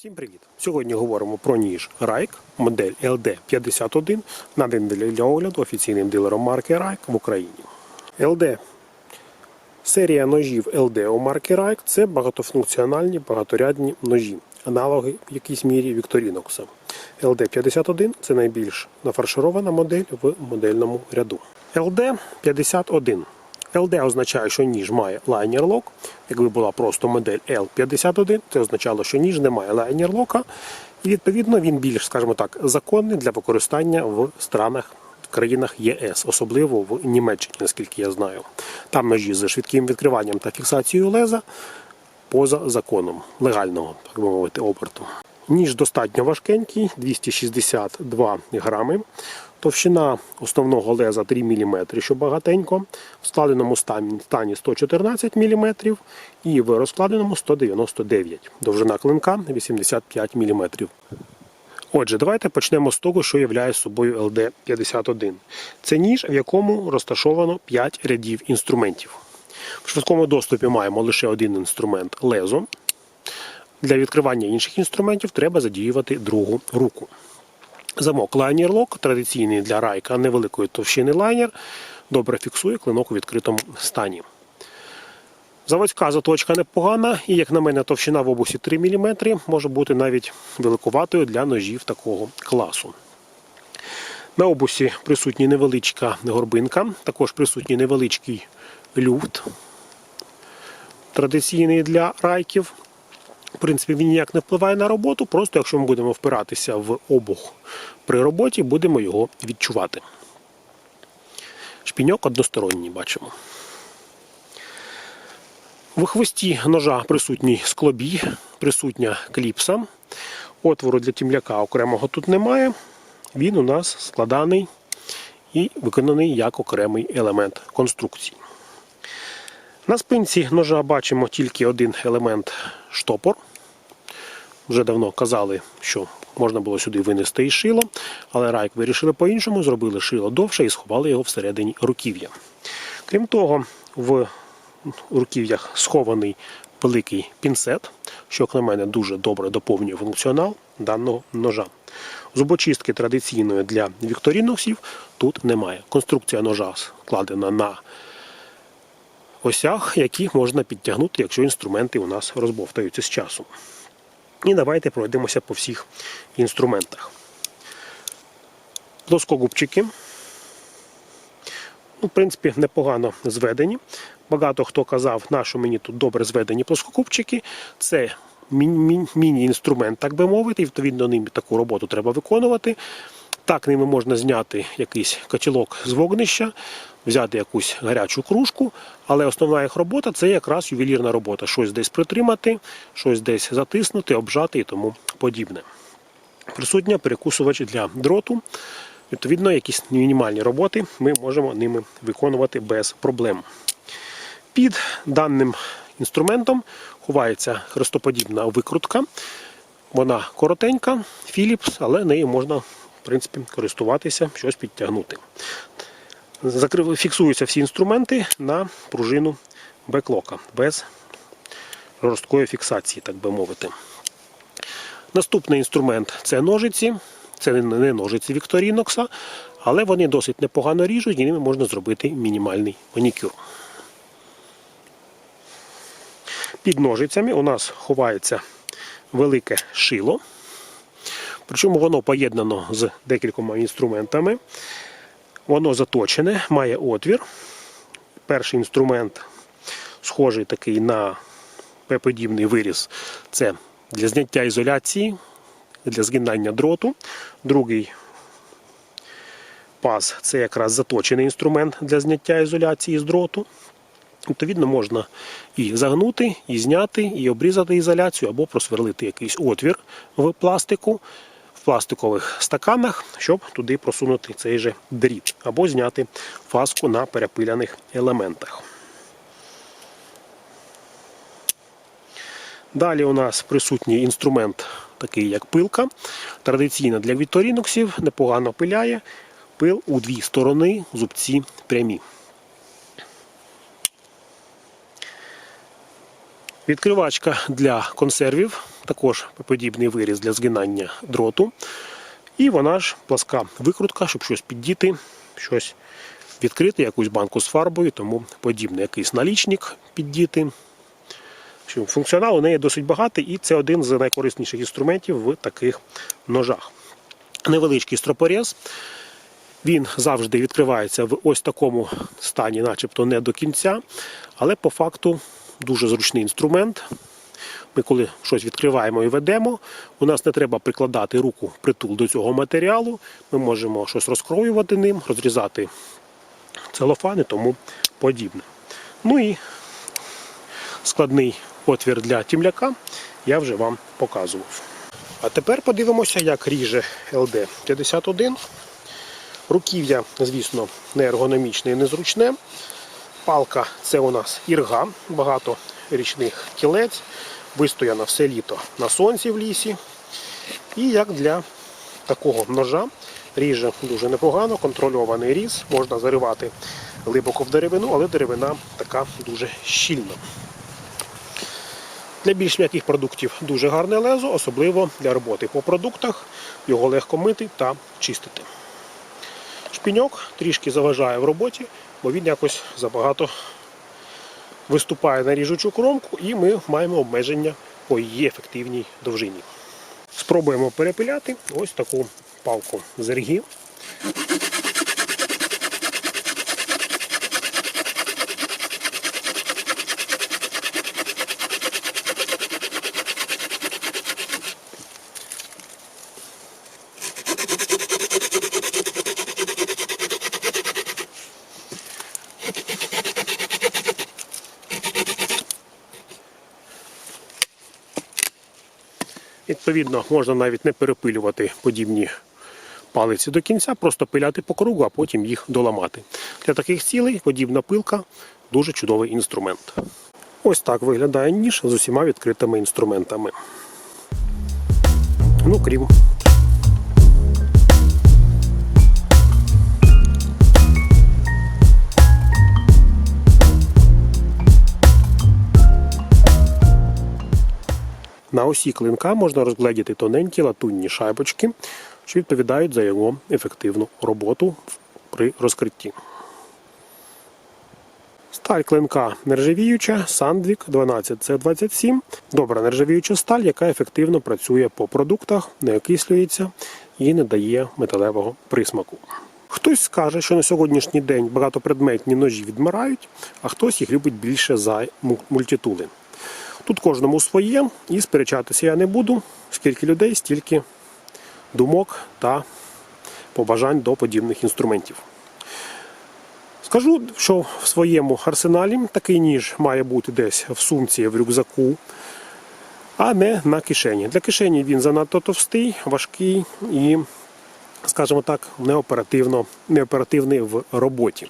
Всім привіт! Сьогодні говоримо про ніж Райк, модель LD51, наданий для огляду офіційним дилером марки Райк в Україні. LD серія ножів LD у марки Райк це багатофункціональні багаторядні ножі, аналоги в якійсь мірі Вікторінокса. LD51 це найбільш нафарширована модель в модельному ряду. LD51 LD означає, що ніж має лайнер-лок. Якби була просто модель L51, це означало, що ніж не має лайнер-лока. І відповідно він більш, скажімо так, законний для використання в странах, країнах ЄС, особливо в Німеччині, наскільки я знаю. Там ножі з швидким відкриванням та фіксацією леза поза законом легального, так би мовити, оберту. Ніж достатньо важкенький, 262 грами. Товщина основного леза 3 мм, що багатенько, в складеному стані стані 114 мм і в розкладеному 199 Довжина клинка 85 мм. Отже, давайте почнемо з того, що являє собою LD51. Це ніж, в якому розташовано 5 рядів інструментів. В швидкому доступі маємо лише один інструмент лезо. Для відкривання інших інструментів треба задіювати другу руку. Замок лайнер лок, традиційний для райка невеликої товщини лайнер, добре фіксує клинок у відкритому стані. Заводська заточка непогана, і, як на мене, товщина в обусі 3 мм може бути навіть великуватою для ножів такого класу. На обусі присутня невеличка горбинка, також присутній невеличкий люфт, традиційний для райків. В принципі, він ніяк не впливає на роботу, просто якщо ми будемо впиратися в обух при роботі, будемо його відчувати. Шпіньок односторонній бачимо. В хвості ножа присутній склобій, присутня кліпса. Отвору для тімляка окремого тут немає. Він у нас складаний і виконаний як окремий елемент конструкції. На спинці ножа бачимо тільки один елемент штопор. Вже давно казали, що можна було сюди винести і шило, але райк вирішили по-іншому, зробили шило довше і сховали його всередині руків'я. Крім того, в руків'ях схований великий пінцет, що, як на мене, дуже добре доповнює функціонал даного ножа. Зубочистки традиційної для вікторіноксів тут немає. Конструкція ножа складена на осях, які можна підтягнути, якщо інструменти у нас розбовтаються з часом. І давайте пройдемося по всіх інструментах. Плоскогубчики. Ну, В принципі, непогано зведені. Багато хто казав, на що мені тут добре зведені плоскогубчики. Це міні-інструмент, так би мовити, і відповідно ним таку роботу треба виконувати. Так ними можна зняти якийсь котілок з вогнища, взяти якусь гарячу кружку, але основна їх робота це якраз ювелірна робота. Щось десь притримати, щось десь затиснути, обжати і тому подібне. Присутня перекусувач для дроту. Відповідно, якісь мінімальні роботи ми можемо ними виконувати без проблем. Під даним інструментом ховається хрестоподібна викрутка. Вона коротенька, Philips, але нею можна в принципі, користуватися, щось підтягнути. Фіксуються всі інструменти на пружину беклока без жорсткої фіксації, так би мовити. Наступний інструмент це ножиці. Це не ножиці Вікторінокса, але вони досить непогано ріжуть і ними можна зробити мінімальний манікюр. Під ножицями у нас ховається велике шило. Причому воно поєднано з декількома інструментами. Воно заточене, має отвір. Перший інструмент схожий такий на П-подібний виріз. Це для зняття ізоляції, для згинання дроту. Другий паз це якраз заточений інструмент для зняття ізоляції з дроту. Відповідно, можна і загнути, і зняти, і обрізати ізоляцію, або просверлити якийсь отвір в пластику, пластикових стаканах, щоб туди просунути цей же дріт, або зняти фаску на перепиляних елементах. Далі у нас присутній інструмент, такий як пилка. Традиційно для вікторіноксів непогано пиляє. Пил у дві сторони, зубці прямі. Відкривачка для консервів, також подібний виріз для згинання дроту. І вона ж пласка викрутка, щоб щось піддіти, щось відкрити, якусь банку з фарбою, тому подібне, якийсь налічник піддіти. Функціонал у неї досить багатий, і це один з найкорисніших інструментів в таких ножах. Невеличкий стропорез. Він завжди відкривається в ось такому стані, начебто не до кінця, але по факту дуже зручний інструмент. Ми коли щось відкриваємо і ведемо, у нас не треба прикладати руку притул до цього матеріалу. Ми можемо щось розкроювати ним, розрізати целофан і тому подібне. Ну і складний отвір для тімляка я вже вам показував. А тепер подивимося, як ріже LD51. Руків'я, звісно, не ергономічне і незручне. Палка це у нас ірга, багато річних кілець, вистояна все літо на сонці в лісі. І як для такого ножа ріже дуже непогано, контрольований різ, можна заривати глибоко в деревину, але деревина така дуже щільна. Для більш м'яких продуктів дуже гарне лезо, особливо для роботи по продуктах. Його легко мити та чистити. Шпіньок трішки заважає в роботі, бо він якось забагато виступає на ріжучу кромку, і ми маємо обмеження по її ефективній довжині. Спробуємо перепиляти ось таку палку зергі. Відповідно, можна навіть не перепилювати подібні палиці до кінця, просто пиляти по кругу, а потім їх доламати. Для таких цілей подібна пилка дуже чудовий інструмент. Ось так виглядає ніж з усіма відкритими інструментами. Ну, крім На осі клинка можна розгледіти тоненькі латунні шайбочки, що відповідають за його ефективну роботу при розкритті. Сталь клинка нержавіюча, Sandvik 12C27. Добра нержавіюча сталь, яка ефективно працює по продуктах, не окислюється і не дає металевого присмаку. Хтось скаже, що на сьогоднішній день багатопредметні ножі відмирають, а хтось їх любить більше за мультитули. Тут кожному своє, і сперечатися я не буду. Скільки людей, стільки думок та побажань до подібних інструментів. Скажу, що в своєму арсеналі такий ніж має бути десь в сумці, в рюкзаку, а не на кишені. Для кишені він занадто товстий, важкий і, скажімо так, неоперативно, неоперативний в роботі.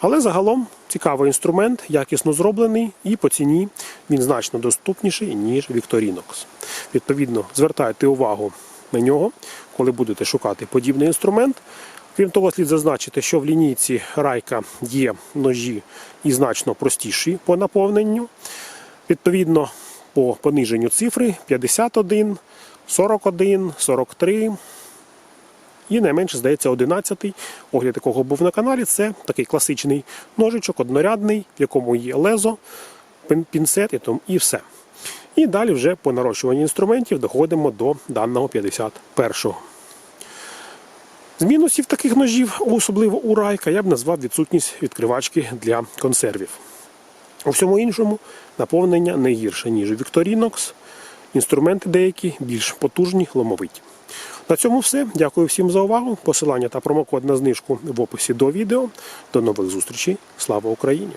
Але загалом цікавий інструмент, якісно зроблений, і по ціні він значно доступніший, ніж Victorinox. Відповідно, звертайте увагу на нього, коли будете шукати подібний інструмент. Крім того, слід зазначити, що в лінійці Райка є ножі і значно простіші по наповненню. Відповідно, по пониженню цифри 51, 41, 43 і найменше, здається, 11-й, огляд якого був на каналі. Це такий класичний ножичок, однорядний, в якому є лезо, пінцет і, і все. І далі вже по нарощуванню інструментів доходимо до даного 51-го. З мінусів таких ножів, особливо у райка, я б назвав відсутність відкривачки для консервів. У всьому іншому наповнення не гірше, ніж у Victorinox. Інструменти деякі більш потужні, ломовиті. На цьому все. Дякую всім за увагу. Посилання та промокод на знижку в описі до відео. До нових зустрічей. Слава Україні!